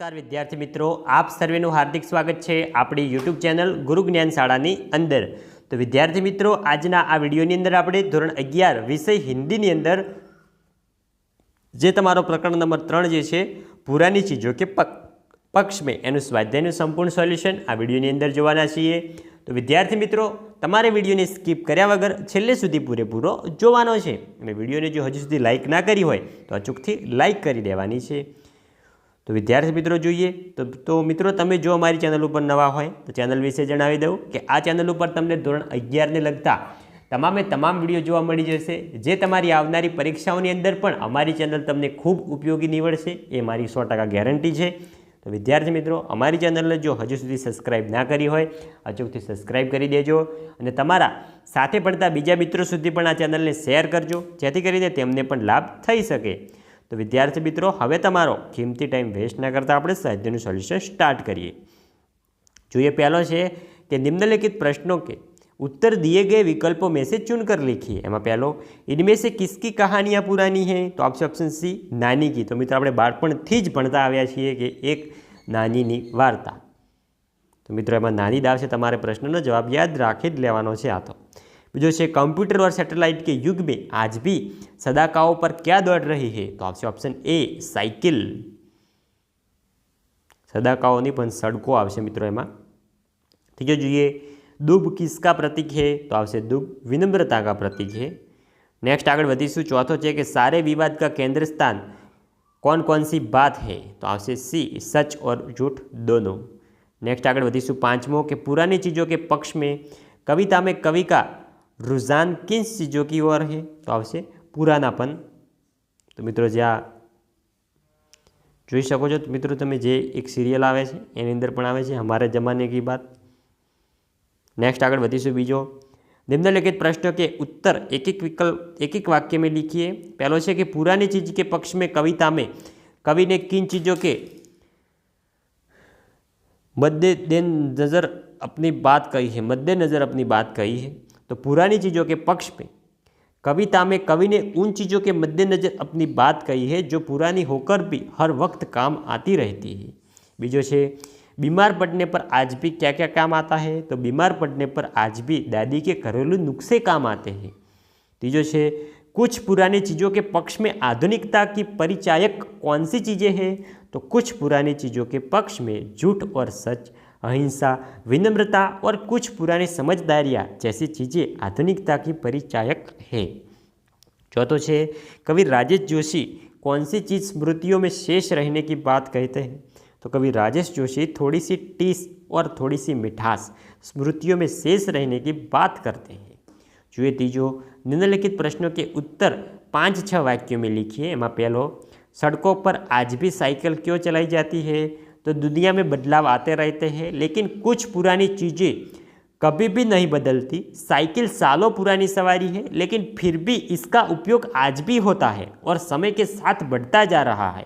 નમસ્કાર, વિદ્યાર્થી મિત્રો. આપ સર્વેનું હાર્દિક સ્વાગત છે આપણી યુટ્યુબ ચેનલ ગુરુ જ્ઞાન શાળાની અંદર. તો વિદ્યાર્થી મિત્રો, આજના આ વિડીયોની અંદર આપણે ધોરણ અગિયાર વિષય હિન્દીની અંદર, જે તમારો પ્રકરણ નંબર ત્રણ જે છે, પુરાની ચીજો કે પક પક્ષ મેં એનું સ્વાધ્યાયનું સંપૂર્ણ સોલ્યુશન આ વિડીયોની અંદર જોવાના છીએ. તો વિદ્યાર્થી મિત્રો, તમારે વિડીયોને સ્કીપ કર્યા વગર છેલ્લે સુધી પૂરેપૂરો જોવાનો છે. અને વિડીયોને જો હજુ સુધી લાઇક ના કરી હોય, તો અચૂકથી લાઇક કરી દેવાની છે. તો વિદ્યાર્થી મિત્રો જોઈએ, તો તો મિત્રો તમે જો અમારી ચેનલ ઉપર નવા હોય, તો ચેનલ વિશે જણાવી દઉં કે આ ચેનલ ઉપર તમને ધોરણ અગિયારને લગતા તમામે તમામ વીડિયો જોવા મળી જશે, જે તમારી આવનારી પરીક્ષાઓની અંદર પણ અમારી ચેનલ તમને ખૂબ ઉપયોગી નીવડશે, એ મારી સો ગેરંટી છે. તો વિદ્યાર્થી મિત્રો, અમારી ચેનલને જો હજુ સુધી સબસ્ક્રાઇબ ના કરી હોય અચૂકથી સબસ્ક્રાઇબ કરી દેજો અને તમારા સાથે પડતા બીજા મિત્રો સુધી પણ આ ચેનલને શેર કરજો, જેથી કરીને તેમને પણ લાભ થઈ શકે. તો વિદ્યાર્થી મિત્રો હવે તમારો કિંમતી ટાઈમ વેસ્ટ ના કરતાં આપણે સાહિત્યનું સોલ્યુશન સ્ટાર્ટ કરીએ જોઈએ પહેલો છે કે निम्नलिखित प्रश्नों के उत्तर दिए गए विकल्पों में से चुनकर लिखिए એમાં પહેલો इनमें से किसकी कहानियाँ पुरानी हैं તો આપશે ઓપ્શન સી નાની કી તો મિત્રો આપણે બાળપણથી જ ભણતા આવ્યા છીએ કે એક નાનીની વાર્તા તો મિત્રો એમાં નાની દાવ છે તમારે પ્રશ્નનો જવાબ યાદ રાખી જ લેવાનો છે આ તો બીજો છે कंप्यूटर और सैटेलाइट के युग में आज भी सदाकाओं पर क्या दौड़ रही है તો આવશે ઓપ્શન એ સાયકલ સદાકાઓની પણ સડકો આવશે મિત્રો એમાં ठीक है જોઈએ દુબ કિસકા પ્રતીક है તો આવશે દુબ વિનમ્રતા का प्रतीक है नेक्स्ट આગળ વધીશું ચોથો છે કે सारे विवाद का केंद्र स्थान कौन कौन सी बात है तो આવશે सी सच और झूठ दोनों नेक्स्ट આગળ વધીશું પાંચમો કે पुरानी चीज़ों के पक्ष में कविता में कवि का रुझान किन चीज़ों की ओर है તો આવશે પુરાનાપન તો મિત્રો જે આ જોઈ શકો છો મિત્રો તમે જે એક સિરિયલ આવે છે એની અંદર પણ આવે છે હમારે જમાને કી બાત नेक्स्ट આગળ વધીશું બીજો निम्नलिखित प्रश्नों के उत्तर एक एक विकल्प एक एक वाक्य में लिखिए पहलो છે કે पुरानी चीज के पक्ष में कविता में कवि ने किन चीज़ों के मद्दे नज़र अपनी बात कही है मद्देनज़र अपनी बात कही है तो पुरानी चीज़ों के पक्ष में, कविता में कवि ने उन चीज़ों के मद्देनज़र अपनी बात कही है जो पुरानी होकर भी हर वक्त काम आती रहती है। बीजो છે बीमार पड़ने पर आज भी क्या क्या काम आता है? तो बीमार पड़ने पर आज भी दादी के घरेलू नुस्खे काम आते हैं। तीजो છે कुछ पुरानी चीज़ों के पक्ष में आधुनिकता की परिचायक कौन सी चीज़ें हैं? तो कुछ पुरानी चीज़ों के पक्ष में झूठ और सच अहिंसा विनम्रता और कुछ पुरानी समझदारियाँ जैसी चीज़ें आधुनिकता की परिचायक है चौथो છે कवि राजेश जोशी कौन सी चीज़ स्मृतियों में शेष रहने की बात कहते हैं तो कवि राजेश जोशी थोड़ी सी टीस और थोड़ी सी मिठास स्मृतियों में शेष रहने की बात करते हैं જોઈએ ત્રીજો निम्नलिखित प्रश्नों के उत्तर पाँच छः वाक्यों में लिखिए એમાં પહેલો सड़कों पर आज भी साइकिल क्यों चलाई जाती है तो दुनिया में बदलाव आते रहते हैं, लेकिन कुछ पुरानी चीज़ें कभी भी नहीं बदलती। साइकिल सालों पुरानी सवारी है, लेकिन फिर भी इसका उपयोग आज भी होता है और समय के साथ बढ़ता जा रहा है।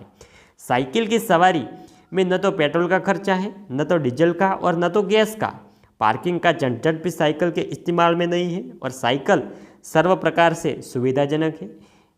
साइकिल की सवारी में न तो पेट्रोल का खर्चा है, न तो डीजल का और न तो गैस का। पार्किंग का झंझट भी साइकिल के इस्तेमाल में नहीं है और साइकिल सर्व प्रकार से सुविधाजनक है।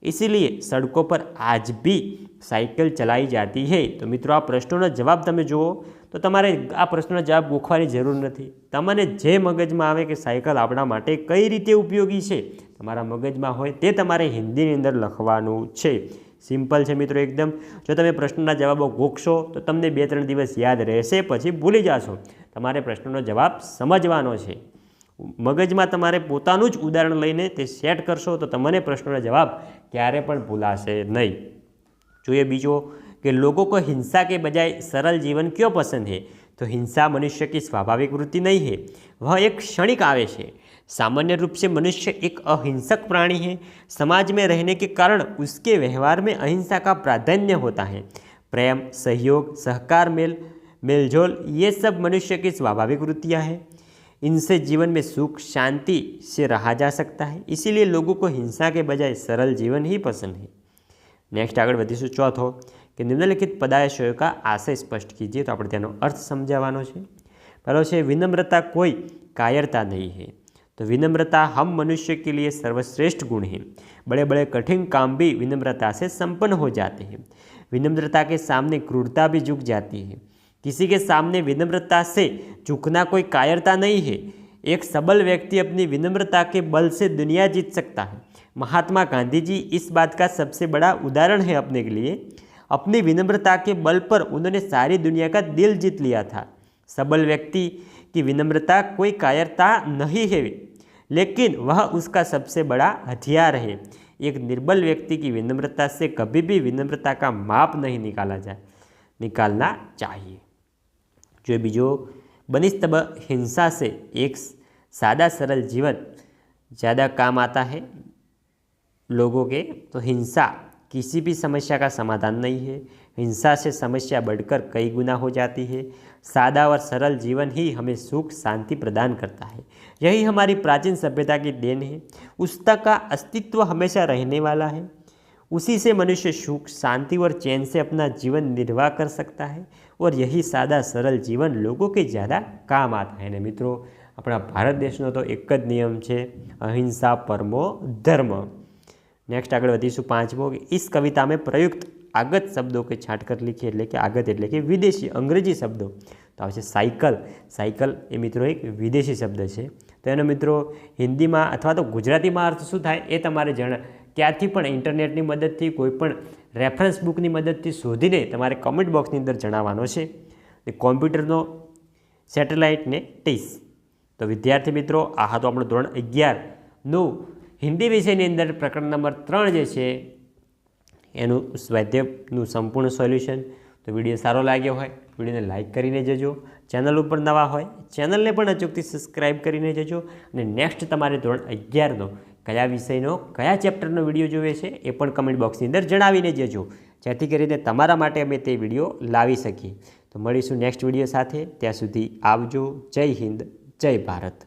इसीलिए सड़कों पर आज भी સાયકલ ચલાવી જાતી હે તો મિત્રો આ પ્રશ્નોનો જવાબ તમે જુઓ તો તમારે આ પ્રશ્નનો જવાબ ગોખવાની જરૂર નથી તમને જે મગજમાં આવે કે સાયકલ આપણા માટે કઈ રીતે ઉપયોગી છે તમારા મગજમાં હોય તે તમારે હિન્દીની અંદર લખવાનું છે સિમ્પલ છે મિત્રો એકદમ જો તમે પ્રશ્નના જવાબો ગોખશો તો તમને બે ત્રણ દિવસ યાદ રહેશે પછી ભૂલી જશો તમારે પ્રશ્નનો જવાબ સમજવાનો છે મગજમાં તમારે પોતાનું જ ઉદાહરણ લઈને તે સેટ કરશો તો તમને પ્રશ્નનો જવાબ ક્યારે પણ ભૂલાશે નહીં જોઈએ બીજો कि लोगों को हिंसा के बजाय सरल जीवन क्यों पसंद है तो हिंसा मनुष्य की स्वाभाविक वृत्ति नहीं है वह एक क्षणिक आवेश है सामान्य रूप से मनुष्य एक अहिंसक प्राणी है समाज में रहने के कारण उसके व्यवहार में अहिंसा का प्राधान्य होता है प्रेम सहयोग सहकार मेल मेलजोल ये सब मनुष्य की स्वाभाविक वृत्तियाँ हैं इनसे जीवन में सुख शांति से रहा जा सकता है इसीलिए लोगों को हिंसा के बजाय सरल जीवन ही पसंद है નેક્સ્ટ આગળ વધીશું ચોથો કે નિમ્નલિખિત પદાયશયો કા આશય સ્પષ્ટ કીજીએ તો આપણે તેનો અર્થ સમજાવવાનો છે પહેલો છે વિનમ્રતા कोई कायरता नहीं है तो विनम्रता हम मनुष्य के लिए सर्वश्रेष्ठ गुण है बड़े बड़े कठिन काम भी विनम्रता से संपन्न हो जाते हैं विनम्रता के सामने क्रूरता भी झुक जाती है किसी के सामने विनम्रता से झुकना कोई कायरता नहीं है। एक सबल व्यक्ति अपनी विनम्रता के बल से दुनिया जीत सकता है। महात्मा गांधी जी इस बात का सबसे बड़ा उदाहरण है अपने के लिए। अपनी विनम्रता के बल पर उन्होंने सारी दुनिया का दिल जीत लिया था। सबल व्यक्ति की विनम्रता कोई कायरता नहीं है, लेकिन वह उसका सबसे बड़ा हथियार है। एक निर्बल व्यक्ति की विनम्रता से कभी भी विनम्रता का माप नहीं निकाला जाए। निकालना चाहिए। जो बीजो, बनिस्तब हिंसा से एक सादा सरल जीवन ज़्यादा काम आता है लोगों के। तो हिंसा किसी भी समस्या का समाधान नहीं है। हिंसा से समस्या बढ़कर कई गुना हो जाती है। सादा और सरल जीवन ही हमें सुख, शांति प्रदान करता है। यही हमारी प्राचीन सभ्यता की देन है। उसका का अस्तित्व हमेशा रहने वाला है। उसी से मनुष्य सुख शांति और चैन से अपना जीवन निर्वाह कर सकता है और यही सादा सरल जीवन लोगों के ज़्यादा काम आता है ने મિત્રો આપણા ભારત દેશનો તો એક જ નિયમ છે અહિંસા પરમો ધર્મ નેક્સ્ટ આગળ વધીશું પાંચમો કે इस कविता में प्रयुक्त આગત શબ્દો કે છાંટ કર લીખી એટલે કે આગત એટલે કે વિદેશી અંગ્રેજી શબ્દો તો આવશે સાયકલ સાયકલ એ મિત્રો એક વિદેશી શબ્દ છે તો એનો મિત્રો હિન્દીમાં અથવા તો ગુજરાતીમાં અર્થ શું થાય એ તમારે જણા ક્યાંથી પણ ઇન્ટરનેટની મદદથી, કોઈ પણ રેફરન્સ બુકની મદદથી શોધીને તમારે કમેન્ટ બોક્સની અંદર જણાવવાનો છે. એ કોમ્પ્યુટરનો સેટેલાઇટ ને ટીસ. તો વિદ્યાર્થી મિત્રો, આ હતો આપણો ધોરણ અગિયારનું. હિન્દી વિષયની અંદર પ્રકરણ નંબર ત્રણ જે છે, એનું સ્વાધ્યાયનું સંપૂર્ણ સોલ્યુશન. તો વીડિયો સારો લાગ્યો હોય, વિડીયોને લાઇક કરીને જજો. ચેનલ ઉપર નવા હોય, ચેનલને પણ અચૂકથી સબસ્ક્રાઈબ કરીને જજો. અને નેક્સ્ટ તમારે ધોરણ અગિયારનો કયા વિષયનો, કયા ચેપ્ટરનો વીડિયો જોવે છે એ પણ કમેન્ટ બોક્સની અંદર જણાવીને જજો. જેથી કરીને તમારા માટે અમે તે વીડિયો લાવી શકીએ. તો મળીશું નેક્સ્ટ વીડિયો સાથે. ત્યાં સુધી આવજો. જય હિન્દ. જય ભારત.